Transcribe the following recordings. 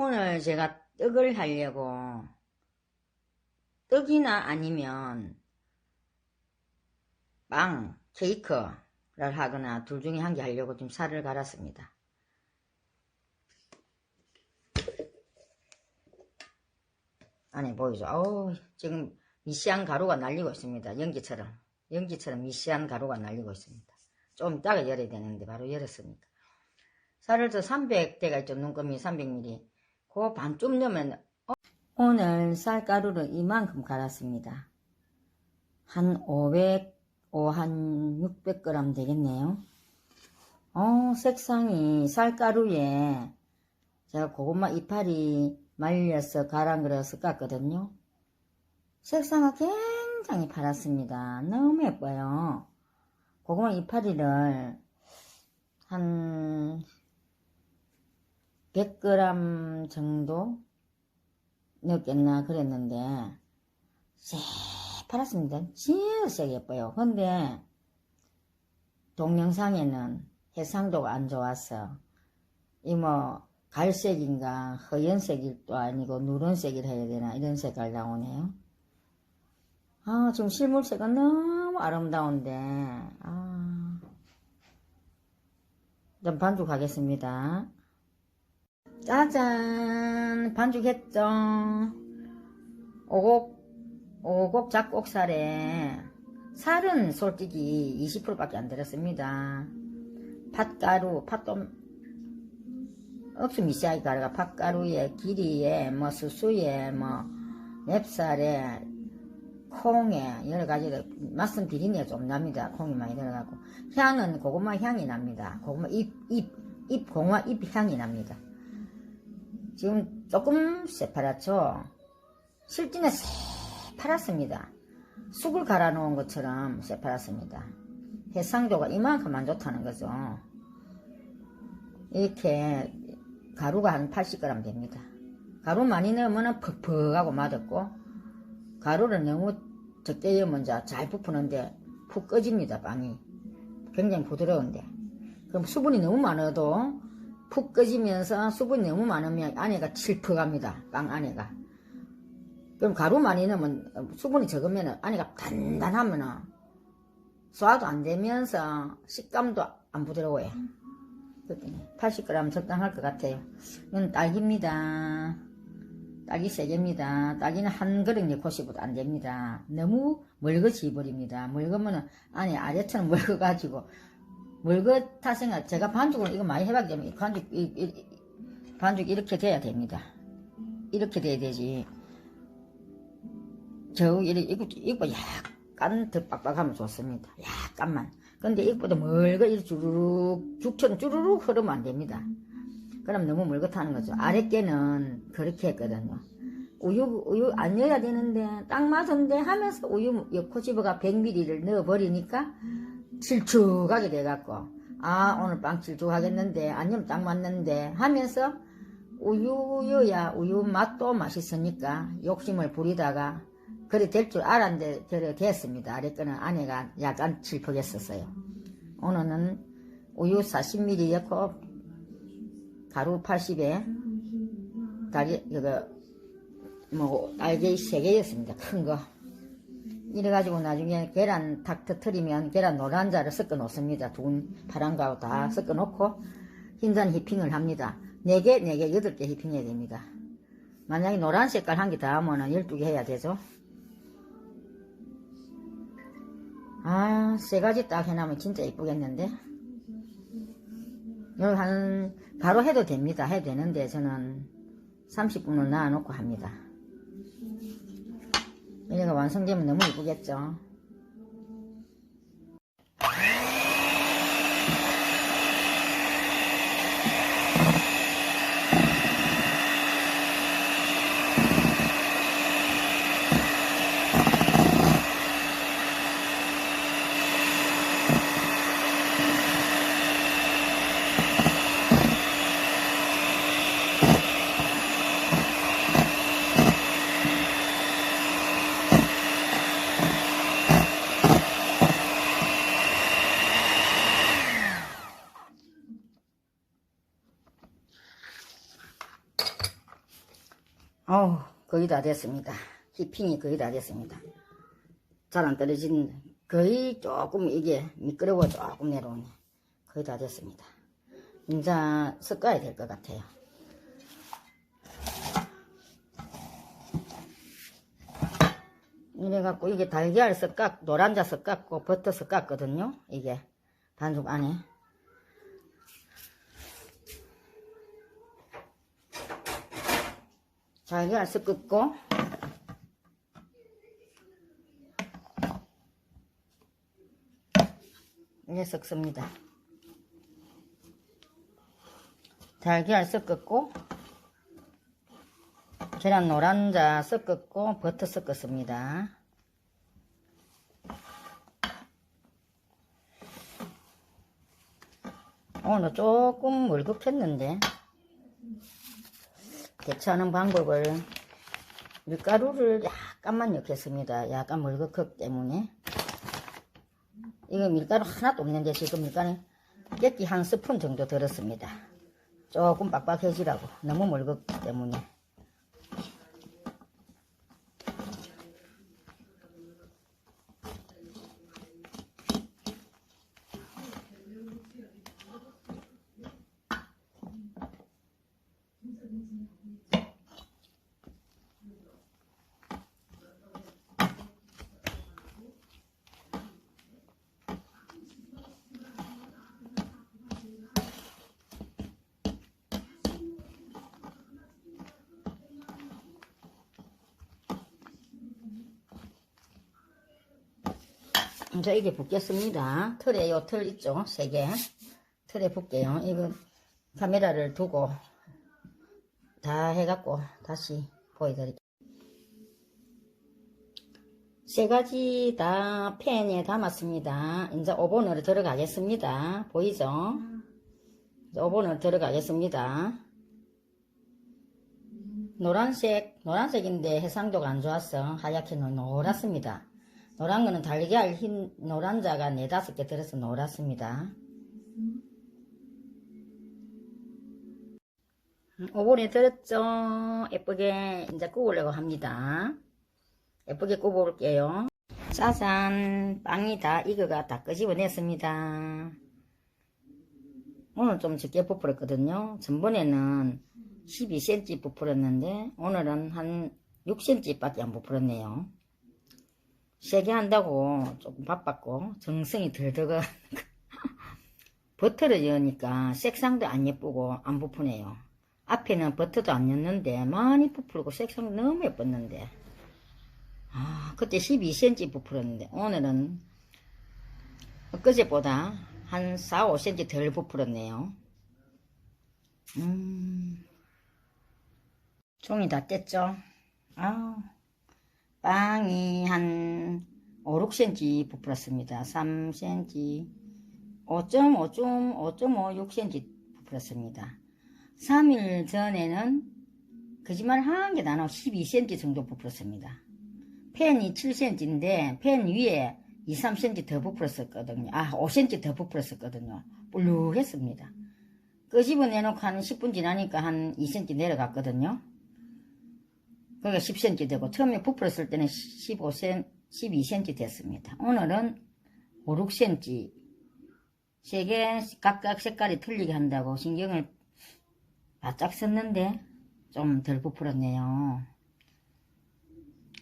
오늘 제가 떡을 하려고 떡이나 아니면 빵, 케이크를 하거나 둘 중에 한 개 하려고 좀 살을 갈았습니다. 안에 보이죠? 어우, 지금 미시한 가루가 날리고 있습니다. 연기처럼. 연기처럼 미시한 가루가 날리고 있습니다. 좀 이따가 열어야 되는데 바로 열었으니까. 살을 저 300대가 있죠. 눈금이 300ml. 그 반쯤 넣으면 어? 오늘 쌀가루를 이만큼 갈았습니다. 한 500, 오, 한 600g 되겠네요. 어, 색상이 쌀가루에 제가 고구마 이파리 말려서 갈아 그려서 깠거든요. 색상이 굉장히 파랗습니다. 너무 예뻐요. 고구마 이파리를 한 100g 정도 넣겠나 그랬는데 새파랗습니다. 진짜 예뻐요. 근데 동영상에는 해상도가 안 좋아서 이 뭐 갈색인가 허연색일도 아니고 누런색이라 해야 되나 이런 색깔 나오네요. 아 지금 실물색은 너무 아름다운데 아, 좀 반죽하겠습니다. 짜잔. 반죽했죠. 오곡 오곡 잡곡살에 살은 솔직히 20%밖에 안 들었습니다. 팥가루 팥도 없음 이시하게 가루가 팥가루에 기리에 뭐 수수에 뭐 맵쌀에 콩에 여러 가지 맛은 비린내가 좀 납니다. 콩이 많이 들어가고. 향은 고구마 향이 납니다. 고구마 잎 잎 잎 고구마 잎 향이 납니다 지금 조금 새파랗죠? 실진에 새파랗습니다. 쑥을 갈아 놓은 것처럼 새파랗습니다. 해상도가 이만큼 안 좋다는 거죠. 이렇게 가루가 한 80g 됩니다. 가루 많이 넣으면 퍽퍽하고 맛없고 가루를 너무 적게 넣으면 잘 부푸는데 푹 꺼집니다 빵이. 굉장히 부드러운데 그럼 수분이 너무 많아도 푹 꺼지면서 수분이 너무 많으면 안에가 칠퍽합니다. 빵 안에가. 그럼 가루 많이 넣으면 수분이 적으면 안에가 단단하면 소화도 안 되면서 식감도 안 부드러워요. 80g 적당할 것 같아요. 이건 딸기입니다. 딸기 세 개입니다. 딸기는 한 그릇 넣고 싶어도 안 됩니다. 너무 멀거지 버립니다. 멀거면 안에 아래처럼 멀거가지고 멀것 타생각 제가 반죽을 이거 많이 해봤기 때문에 반죽 이, 이, 반죽 이렇게 돼야 됩니다. 이렇게 돼야 되지. 저 이렇게 이거 이거 약간 더 빡빡하면 좋습니다. 약간만. 근데 이거보다 멀고 이렇게 주르륵 죽처럼 주르륵 흐르면 안 됩니다. 그럼 너무 멀것 하는 거죠. 아랫게는 그렇게 했거든요. 우유 우유 안 넣어야 되는데 딱 맞은데 하면서 우유 코집어가 100ml를 넣어버리니까 질축하게 돼갖고 아 오늘 빵 질축하겠는데 아니면 딱 맞는데 하면서 우유여야 우유 맛도 맛있으니까 욕심을 부리다가 그래 될 줄 알았는데 그래 됐습니다. 아래 거는 안에가 약간 질퍽했었어요. 오늘은 우유 40ml 넣고 가루 80에 다리 이거 뭐 알게 3개였습니다. 큰 거. 이래가지고 나중에 계란 탁 터트리면 계란 노란자를 섞어 놓습니다. 두근 파란 거하고 다 섞어 놓고 흰잔 히핑을 합니다. 4개, 4개, 8개 히핑해야 됩니다. 만약에 노란 색깔 한 개 다 하면 12개 해야 되죠. 아, 세 가지 딱 해놓으면 진짜 이쁘겠는데? 여기 한, 바로 해도 됩니다. 해도 되는데 저는 30분을 놔놓고 합니다. 얘가 완성되면 너무 이쁘겠죠. 거의 다 됐습니다. 히핑이 거의 다 됐습니다. 잘 안 떨어지는데, 거의 조금 이게 미끄러워 조금 내려오네. 거의 다 됐습니다. 이제 섞어야 될 것 같아요. 이래갖고 이게 달걀 섞었, 노란자 섞었고 버터 섞었거든요. 이게 반죽 안에. 달걀 섞었고 이게 섞습니다. 달걀 섞었고 계란 노란자 섞었고 버터 섞었습니다. 오늘 조금 멀겋했는데 대처하는 방법을 밀가루를 약간만 넣겠습니다. 약간 멀겋기 때문에 이거 밀가루 하나도 없는데 지금 밀가루 깨끼 한 스푼 정도 들었습니다. 조금 빡빡해지라고 너무 멀겋기 때문에 이제 이게 붓겠습니다. 틀에 요 틀 있죠? 세 개. 틀에 붓게요. 이거 카메라를 두고 다 해갖고 다시 보여드릴게요. 세 가지 다 팬에 담았습니다. 이제 오븐으로 들어가겠습니다. 보이죠? 오븐으로 들어가겠습니다. 노란색, 노란색인데 해상도가 안 좋았어. 하얗게 노- 노랗습니다. 노란 거는 달걀 흰 노란 자가 네다섯 개 들어서 노랗습니다. 음, 오븐에 들었죠? 예쁘게 이제 구우려고 합니다. 예쁘게 구워볼게요. 짜잔! 빵이 다 익어가 다 끄집어냈습니다. 오늘 좀 적게 부풀었거든요. 전번에는 12cm 부풀었는데 오늘은 한 6cm 밖에 안 부풀었네요. 세게 한다고 조금 바빴고 정성이 덜 들어가 버터를 넣으니까 색상도 안 예쁘고 안 부푸네요. 앞에는 버터도 안 넣는데 많이 부풀고 색상 너무 예뻤는데 아 그때 12cm 부풀었는데 오늘은 엊그제보다 한 4, 5cm 덜 부풀었네요. 음 종이 다 뗐죠? 아 빵이 한 5, 6cm 부풀었습니다. 3cm, 5.5, 5.5, 6cm 부풀었습니다. 3일 전에는 거짓말 한게 나눠 12cm 정도 부풀었습니다. 팬이 7cm인데 팬 위에 2, 3cm 더 부풀었었거든요. 아, 5cm 더 부풀었었거든요. 볼룩했습니다. 끄집어 내놓고 한 10분 지나니까 한 2cm 내려갔거든요. 그게 10cm 되고 처음에 부풀었을 때는 15cm, 12cm 됐습니다. 오늘은 5, 6cm 세 개 각각 색깔이 틀리게 한다고 신경을 바짝 썼는데 좀 덜 부풀었네요.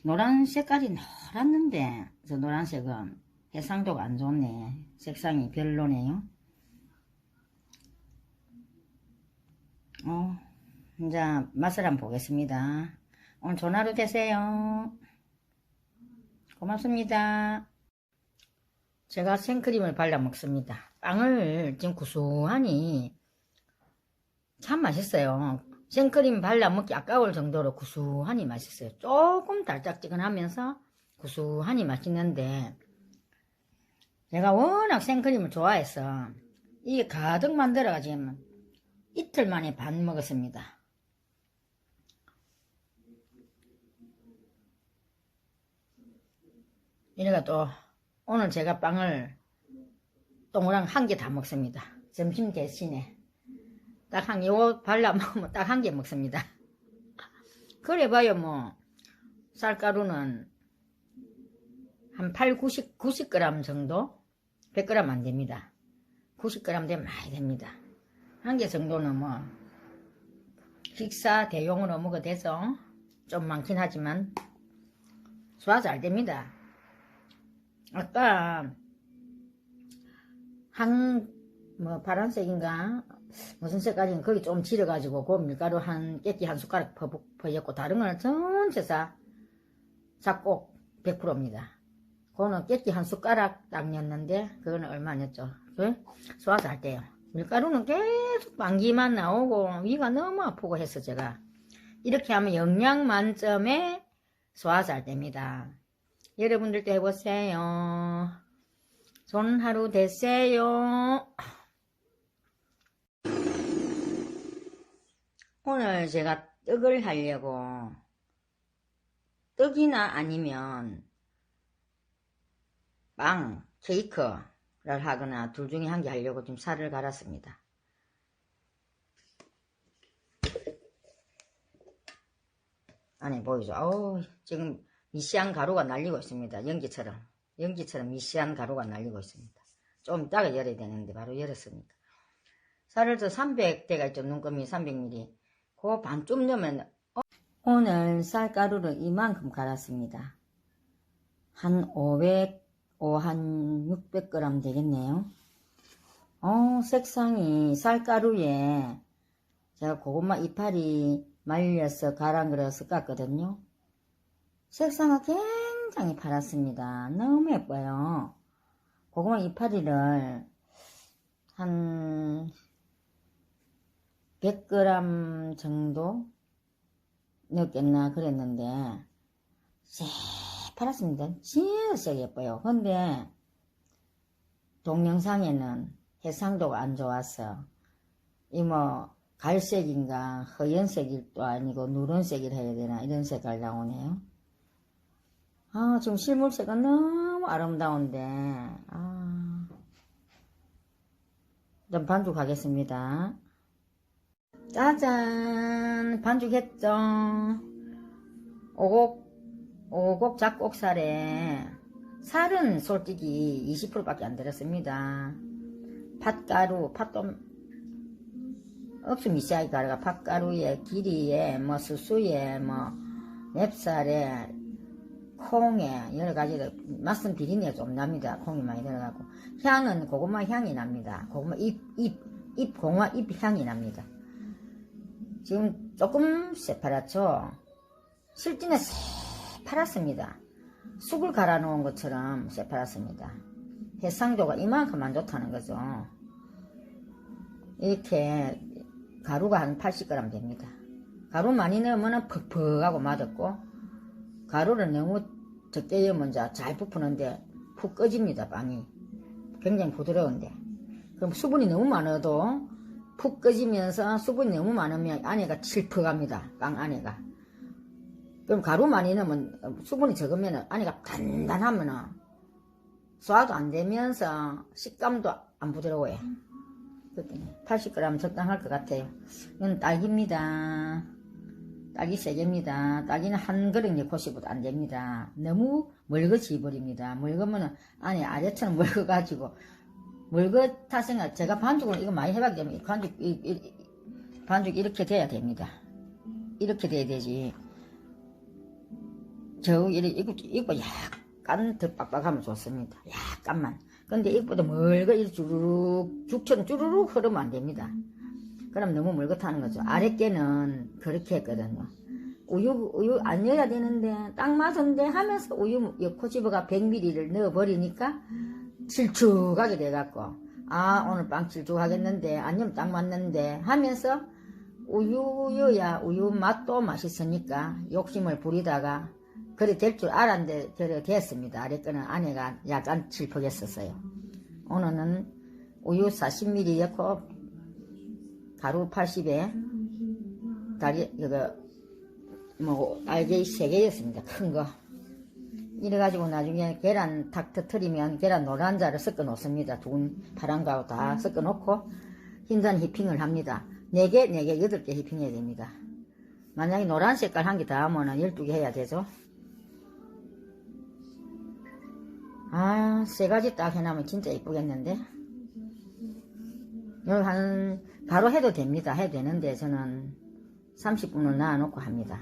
노란 색깔이 노랗는데 저 노란색은 해상도가 안 좋네. 색상이 별로네요. 어, 이제 맛을 한번 보겠습니다. 오늘 좋은 하루 되세요. 고맙습니다. 제가 생크림을 발라 먹습니다. 빵을 지금 구수하니 참 맛있어요. 생크림 발라 먹기 아까울 정도로 구수하니 맛있어요. 조금 달짝지근하면서 구수하니 맛있는데 제가 워낙 생크림을 좋아해서 이게 가득 만들어가지고 이틀 만에 반 먹었습니다. 이래가 또 오늘 제가 빵을 동그랑 한 개 다 먹습니다. 점심 대신에 딱 한요 발라 먹으면 딱 한 개 먹습니다. 그래 봐요, 뭐. 쌀가루는 한 8, 90, 90g 정도? 100g 안 됩니다. 90g 되면 많이 됩니다. 한 개 정도는 뭐, 식사 대용으로 먹어도 돼서 좀 많긴 하지만, 소화 잘 됩니다. 아까, 한, 뭐, 파란색인가? 무슨 색깔인가? 거기 좀 질어가지고, 그 밀가루 한, 깨끼 한 숟가락 퍼, 퍼졌고, 다른 거는 전체 다 작곡 100%입니다. 그거는 깨끼 한 숟가락 딱 냈는데, 그거는 얼마였죠? 그 소화도 할 때요. 밀가루는 계속 방귀만 나오고, 위가 너무 아프고 해서 제가, 이렇게 하면 영양 만점에 소화도 할 때입니다. 여러분들도 해보세요. 좋은 하루 되세요. 오늘 제가 떡을 하려고 떡이나 아니면 빵, 케이크를 하거나 둘 중에 한 개 하려고 지금 살을 갈았습니다. 안에 보이죠? 어우, 지금 미시한 가루가 날리고 있습니다. 연기처럼. 연기처럼 미시한 가루가 날리고 있습니다. 좀 이따가 열어야 되는데 바로 열었습니다. 살을 저 300대가 있죠. 눈금이 300ml. 그 반쯤 넣으면 어? 오늘 쌀가루를 이만큼 갈았습니다. 한 500, 오, 한 600g 되겠네요. 어, 색상이 쌀가루에 제가 고구마 이파리 말려서 갈아 그려서 깠거든요. 색상은 굉장히 파랗습니다. 너무 예뻐요. 고구마 이파리를 한 100g 정도 넣겠나 그랬는데 새파랗습니다. 진짜 예뻐요. 근데 동영상에는 해상도가 안 좋아서 이 뭐 갈색인가 허연색일도 아니고 누런색이라 해야 되나 이런 색깔 나오네요. 아 지금 실물색은 너무 아름다운데. 아, 좀 반죽하겠습니다. 짜잔 반죽했죠? 오곡 오곡 잡곡살에 살은 솔직히 20%밖에 안 들었습니다. 팥가루 팥도 없음 이시아이 가루가 팥가루에 기리에 뭐 수수에 뭐 맵쌀에 콩에 여러 가지들 맛은 비린내가 좀 납니다 콩이 많이 들어가고 향은 고구마 향이 납니다 고구마 잎 잎 잎 고구마 잎 향이 납니다 지금 조금 새파랗죠? 실진에 새파랗습니다. 쑥을 갈아 놓은 것처럼 새파랗습니다. 해상도가 이만큼 안 좋다는 거죠. 이렇게 가루가 한 80g 됩니다. 가루 많이 넣으면 퍽퍽하고 맛없고 가루를 너무 적게 넣으면 잘 부푸는데 푹 꺼집니다 빵이. 굉장히 부드러운데 그럼 수분이 너무 많아도 푹 꺼지면서 수분이 너무 많으면 안에가 칠퍽합니다. 빵 안에가. 그럼 가루 많이 넣으면 수분이 적으면 안에가 단단하면 소화도 안 되면서 식감도 안 부드러워요. 80g 적당할 것 같아요. 이건 딸기입니다. 딸기 세 개입니다. 딸기는 한 그릇 싶어도 안 됩니다. 너무 멀거지 버립니다. 멀거면 안에 아래처럼 멀거가지고 물것 타생아 제가 반죽을 이거 많이 해봤기 때문에 반죽 이, 이, 반죽 이렇게 돼야 됩니다. 이렇게 돼야 되지. 저 이렇게 이거 이거 약간 더 빡빡하면 좋습니다. 약간만. 근데 이거보다 멀고 이 주르륵 죽처럼 주르륵 흐르면 안 됩니다. 그럼 너무 타는 거죠. 아랫게는 그렇게 했거든요. 우유 우유 안 넣어야 되는데 딱 맞은데 하면서 우유 코집어가 100ml를 넣어버리니까 질쭉하게 돼갖고 아 오늘 빵 질쭉하겠는데 아니면 딱 맞는데 하면서 우유여야 우유 맛도 맛있으니까 욕심을 부리다가 그래 될 줄 알았는데 그래 됐습니다. 아래 거는 안에가 약간 질퍽했었어요. 오늘은 우유 40ml 넣고 가루 80에 다리 이거 뭐 알게 3개였습니다. 큰 거. 이래가지고 나중에 계란 탁 터트리면 계란 노란자를 섞어 놓습니다. 두근 파란 거하고 다 섞어 놓고 흰잔 히핑을 합니다. 4개, 4개, 8개 히핑해야 됩니다. 만약에 노란 색깔 한개더 하면 은 12개 해야 되죠. 아, 세 가지 딱 해놓으면 진짜 이쁘겠는데? 한, 바로 해도 됩니다. 해도 되는데, 저는 30분을 놔놓고 합니다.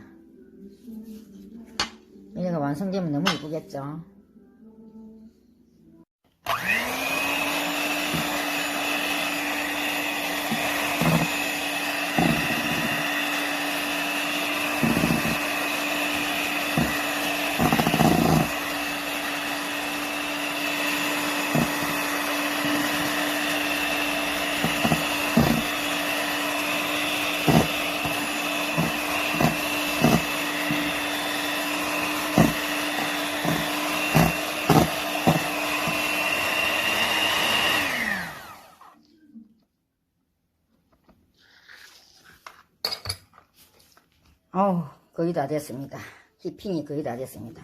이래가 완성되면 너무 이쁘겠죠? 어우, 거의 다 됐습니다. 히핑이 거의 다 됐습니다.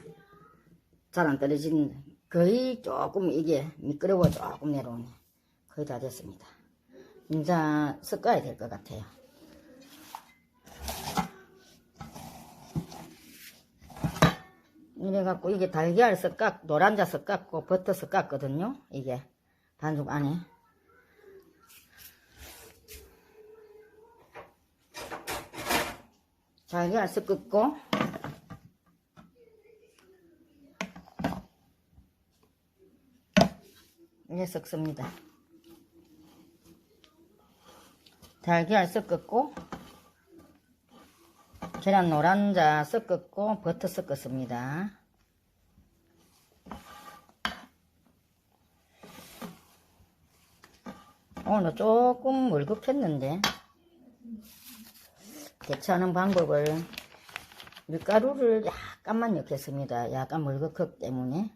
잘 안 떨어지는데, 거의 조금 이게 미끄러워 조금 내려오네. 거의 다 됐습니다. 이제 섞어야 될 것 같아요. 이래갖고 이게 달걀 섞었, 노란자 섞었고 버터 섞었거든요. 이게 반죽 안에. 달걀 섞었고 이게 섞습니다. 달걀 섞었고 계란 노란자 섞었고 버터 섞었습니다. 오늘 조금 멀겋했는데 대처하는 방법을 밀가루를 약간만 넣겠습니다. 약간 멀겋기 때문에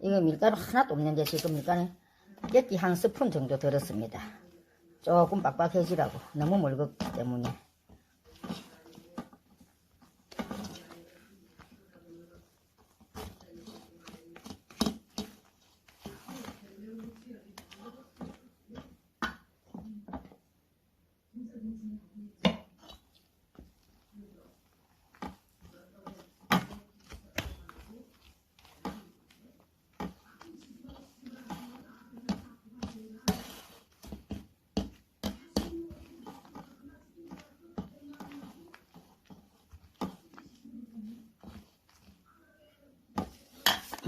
이거 밀가루 하나도 없는데 지금 밀가루 깻기 한 스푼 정도 들었습니다. 조금 빡빡해지라고 너무 멀겋기 때문에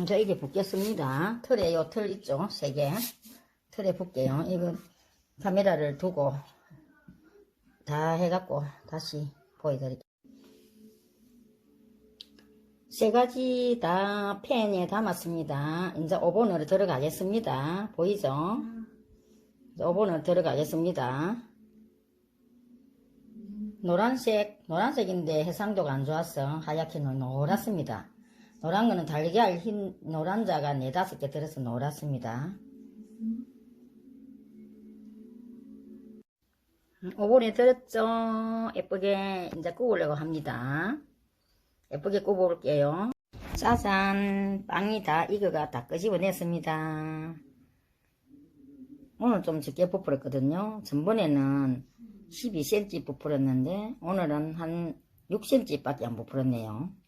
이제 이게 붓겠습니다. 틀에 요 틀 있죠? 세 개. 틀에 붓게요. 이거 카메라를 두고 다 해갖고 다시 보여드릴게요. 세 가지 다 팬에 담았습니다. 이제 오븐으로 들어가겠습니다. 보이죠? 오븐으로 들어가겠습니다. 노란색, 노란색인데 해상도가 안 좋았어. 하얗게 노- 노랗습니다. 노란 거는 달걀 흰 노란 자가 네다섯 개 들어서 노랗습니다. 음, 오븐에 들었죠? 예쁘게 이제 구우려고 합니다. 예쁘게 구워볼게요. 짜잔! 빵이 다 익어가 다 끄집어냈습니다. 오늘 좀 적게 부풀었거든요. 전번에는 12cm 부풀었는데 오늘은 한 6cm 밖에 안 부풀었네요.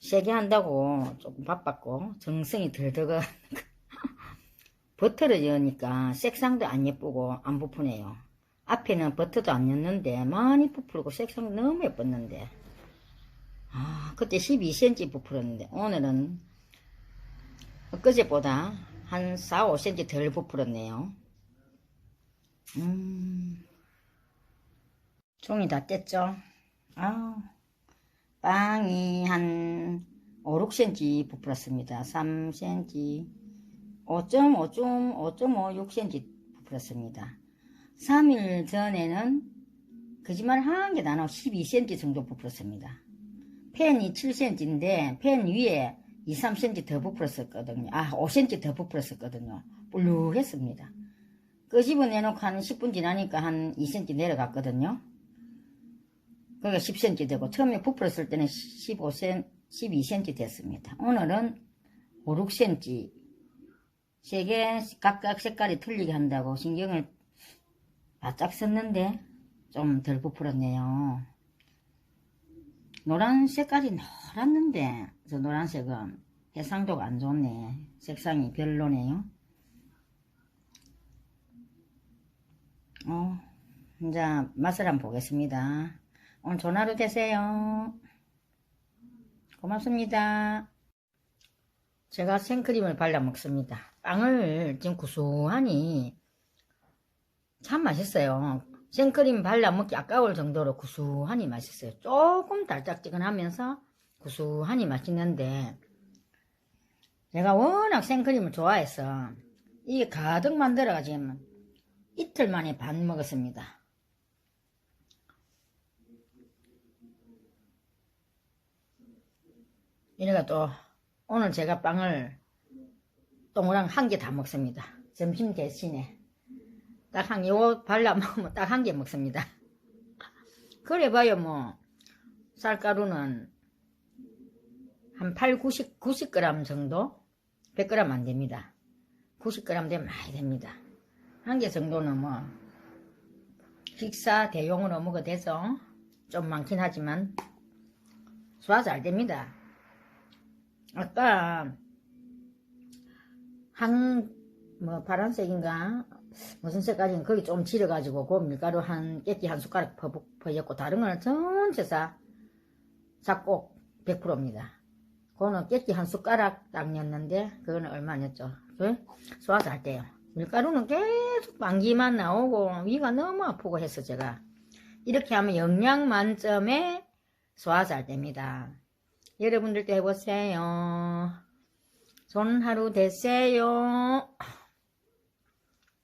세게 한다고 조금 바빴고 정성이 덜 들어가 버터를 넣으니까 색상도 안 예쁘고 안 부푸네요. 앞에는 버터도 안 넣는데 많이 부풀고 색상 너무 예뻤는데 아 그때 12cm 부풀었는데 오늘은 엊그제보다 한 4, 5cm 덜 부풀었네요. 음 종이 다 뗐죠? 아우 빵이 한 5, 6cm 부풀었습니다. 3cm, 5.5, 좀 5.5, 6cm 부풀었습니다. 3일 전에는 거짓말 한개 나눠 12cm 정도 부풀었습니다. 팬이 7cm인데 팬 위에 2, 3cm 더 부풀었었거든요. 아, 5cm 더 부풀었었거든요. 볼룩했습니다. 끄집어내놓고 한 10분 지나니까 한 2cm 내려갔거든요. 그게 10cm 되고 처음에 부풀었을 때는 15cm, 12cm 됐습니다. 오늘은 5, 6cm 세 개 각각 색깔이 틀리게 한다고 신경을 바짝 썼는데 좀 덜 부풀었네요. 노란 색깔이 노랗는데 저 노란색은 해상도가 안 좋네. 색상이 별로네요. 어, 이제 맛을 한번 보겠습니다. 좋은 하루 되세요. 고맙습니다. 제가 생크림을 발라 먹습니다. 빵을 지금 구수하니 참 맛있어요. 생크림 발라 먹기 아까울 정도로 구수하니 맛있어요. 조금 달짝지근하면서 구수하니 맛있는데 제가 워낙 생크림을 좋아해서 이게 가득 만들어가지고 이틀 만에 반 먹었습니다. 이래가 또 오늘 제가 빵을 동그랑 한 개 다 먹습니다. 점심 대신에 딱 한, 요 발라 먹으면 딱 한 개 먹습니다. 그래 봐요, 뭐. 쌀가루는 한 8, 90, 90g 정도? 100g 안 됩니다. 90g 되면 많이 됩니다. 한 개 정도는 뭐, 식사 대용으로 먹어도 돼서 좀 많긴 하지만, 소화 잘 됩니다. 아까, 한, 뭐, 파란색인가? 무슨 색깔인가? 거기 좀 질어가지고, 그 밀가루 한, 깨끼 한 숟가락 퍼, 퍼졌고, 다른 거는 전체 다 작곡 100%입니다. 그거는 깨끼 한 숟가락 딱 냈는데, 그거는 얼마였죠? 그? 소화도 할 때요. 밀가루는 계속 방귀만 나오고, 위가 너무 아프고 해서 제가, 이렇게 하면 영양 만점에 소화 잘 됩니다. 여러분들도 해보세요. 좋은 하루 되세요.